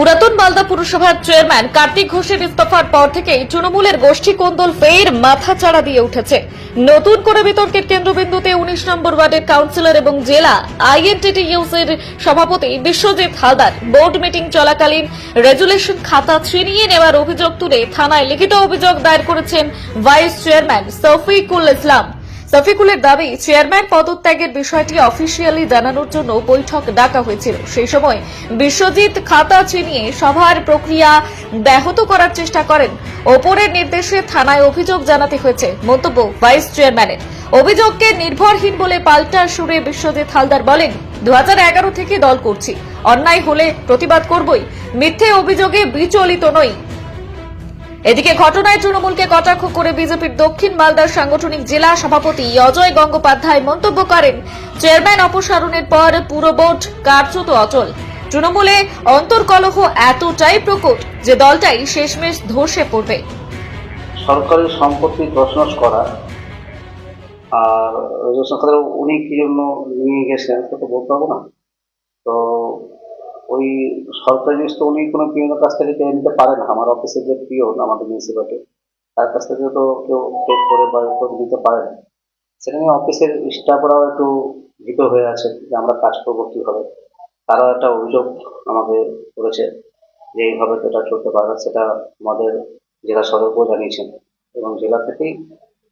পুরাতন মালদা পুরসভার চেয়ারম্যান কার্তিক ঘোষের ইস্তফার পর থেকেই তৃণমূলের গোষ্ঠী কোন্দল ফের মাথা চাড়া দিয়ে উঠেছে। নতুন করে বিতর্কের কেন্দ্রবিন্দুতে উনিশ নম্বর ওয়ার্ডের কাউন্সিলর এবং জেলা আইএনটিটিইউস এর সভাপতি বিশ্বজিৎ হালদার বোর্ড মিটিং চলাকালীন রেজুলেশন খাতা ছিনিয়ে নেওয়ার অভিযোগ তুলে থানায় লিখিত অভিযোগ দায়ের করেছেন ভাইস চেয়ারম্যান শফিকুল ইসলাম। শফিকুলের দাবি, চেয়ারম্যান পদত্যাগের বিষয়টি অফিসিয়ালি জানানোর জন্য বৈঠক ডাকা হয়েছিল। সেই সময় বিশ্বজিৎ খাতা চিনিয়ে সভার প্রক্রিয়া ব্যাহত করার চেষ্টা করেন। ওপরের নির্দেশে থানায় অভিযোগ জানাতে হয়েছে মন্তব্য ভাইস চেয়ারম্যানের। অভিযোগকে নির্ভরহীন বলে পাল্টা সুরে বিশ্বজিৎ হালদার বলেন দু হাজার এগারো থেকে দল করছি। অন্যায় হলে প্রতিবাদ করবই। মিথ্যে অভিযোগে বিচলিত নই। এদিকে ঘটনায় তৃণমূলকে কটাক্ষ করে বিজেপির দক্ষিণ মালদার সাংগঠনিক জেলা সভাপতি অজয় গঙ্গোপাধ্যায় মন্তব্য করেন, চেয়ারম্যান অপসারণের পর পুরো বোর্ড কার্যত অচল। তৃণমূলে অন্তর্কলহ এতটাই প্রকট যে দলটাই শেষমেশ ধসে পড়বে। সরকারের সম্পত্তি তছনছ করা, আর রেজিস্ট্রেশন উনি কি জন্য নিয়ে গেছেন তো বলতে পারব না। তো ওই সরকারি জিনিস তো উনি কোনো পিওনের কাছ থেকে কেড়ে নিতে পারে না। আমার অফিসের যে পিওন আমাদের মিউনিসিপালিটি তার কাছ থেকে তো কেউ টেক করে বা কেউ নিতে পারে না। সেটা নিয়ে অফিসের স্টাফরাও একটু ভীত হয়ে আছে যে আমরা কাজ করব কীভাবে। তারা একটা অভিযোগ আমাকে করেছে যে এইভাবে তো এটা চলতে পারে সেটা আমাদের জেলা সদরকেও জানিয়েছেন এবং জেলা থেকেই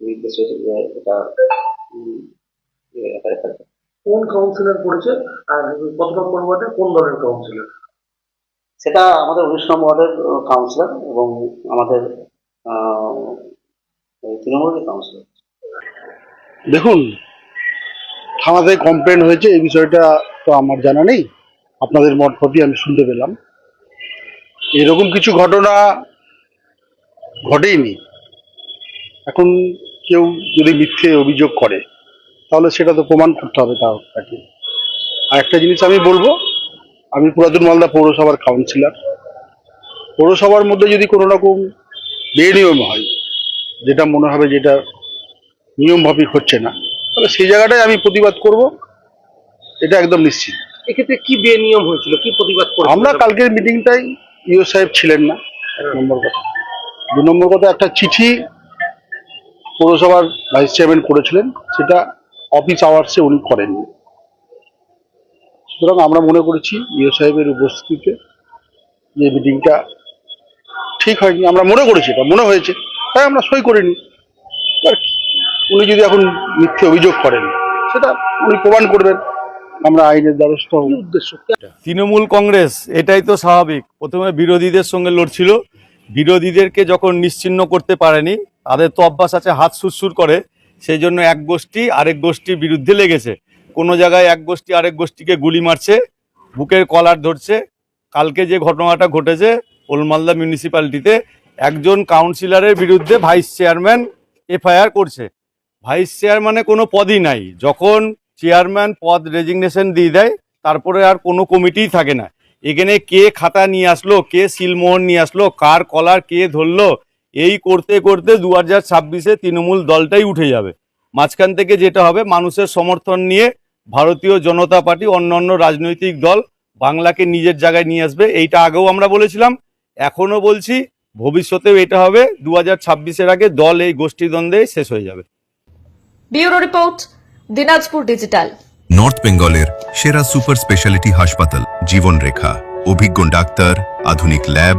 নির্দেশ হয়েছে যে এটা এটা কোন কাউন্সিলর করেছে আর কত নম্বর ওয়ার্ডে কোন দলের কাউন্সিলর সেটা আমাদের উনিশ নম্বর ওয়ার্ডের কাউন্সিলর এবং আমাদের তৃণমূলের কাউন্সিলর দেখুন থানাতে কমপ্লেন হয়েছে এই বিষয়টা তো আমার জানা নেই। আপনাদের মঠপতি আমি শুনতে পেলাম। এরকম কিছু ঘটনা ঘটেইনি। এখন কেউ যদি মিথ্যে অভিযোগ করে তাহলে সেটা তো প্রমাণ করতে হবে তা তাকে আর একটা জিনিস আমি বলব আমি পুরাতন মালদা পৌরসভার কাউন্সিলর পৌরসভার মধ্যে যদি কোনো রকম বেনিয়ম হয় যেটা মনে হবে যেটা নিয়ম মাফিক হচ্ছে না তাহলে সেই জায়গাটায় আমি প্রতিবাদ করব। এটা একদম নিশ্চিত। এক্ষেত্রে কি বেনিয়ম হয়েছিল? কি প্রতিবাদ আমরা কালকের মিটিংটাই ইও সাহেব ছিলেন না এক নম্বর কথা। দু নম্বর কথা একটা চিঠি পৌরসভার ভাইস চেয়ারম্যান করেছিলেন সেটা অফিস আওয়ার্সে উনি করেননি। সুতরাং আমরা মনে করেছি ইও সাহেবের উপস্থিতিতে যে মিটিংটা ঠিক হয়নি আমরা মনে করেছি এটা মনে হয়েছে তাই আমরা সই করিনি। এবার উনি যদি এখন মিথ্যে অভিযোগ করেন সেটা উনি প্রমাণ করবেন আমরা আইনের দ্বারস্থ উদ্দেশ্য। তৃণমূল কংগ্রেস এটাই তো স্বাভাবিক। প্রথমে বিরোধীদের সঙ্গে লড়ছিল। বিরোধীদেরকে যখন নিশ্চিহ্ন করতে পারেনি তাদের তো অভ্যাস আছে হাত সুরসুর করে। সেই জন্য এক গোষ্ঠী আরেক গোষ্ঠীর বিরুদ্ধে লেগেছে। কোনো জায়গায় এক গোষ্ঠী আরেক গোষ্ঠীকে গুলি মারছে, বুকের কলার ধরছে। কালকে যে ঘটনাটা ঘটেছে ওলমালদা মিউনিসিপ্যালিটিতে, একজন কাউন্সিলরের বিরুদ্ধে ভাইস চেয়ারম্যান এফআইআর করছে। ভাইস চেয়ারম্যানে কোনো পদই নাই। যখন চেয়ারম্যান পদ রেজিগনেশন দিয়ে দেয়, তারপরে আর কোনো কমিটিই থাকে না। এখানে কে খাতা নিয়ে আসলো, কে সিলমোহর নিয়ে আসলো, কার কলার কে ধরলো এই করতে করতে দু হাজার ছাব্বিশে তৃণমূল দলটাই উঠে যাবে। মাঝখান থেকে যেটা হবে মানুষের সমর্থন নিয়ে ভারতীয় জনতা পার্টি অন্যান্য রাজনৈতিক দল বাংলাকে নিজের জায়গায় নিয়ে আসবে। এইটা আগেও আমরা বলেছিলাম এখনও বলছি ভবিষ্যতেও এটা হবে। দু হাজার ছাব্বিশের আগে দল এই গোষ্ঠীদ্বন্দ্বে শেষ হয়ে যাবে। Bureau report Dinajpur digital. North বেঙ্গলের সেরা সুপার স্পেশালিটি হাসপাতাল জীবনরেখা। অভিজ্ঞ ডাক্তার আধুনিক lab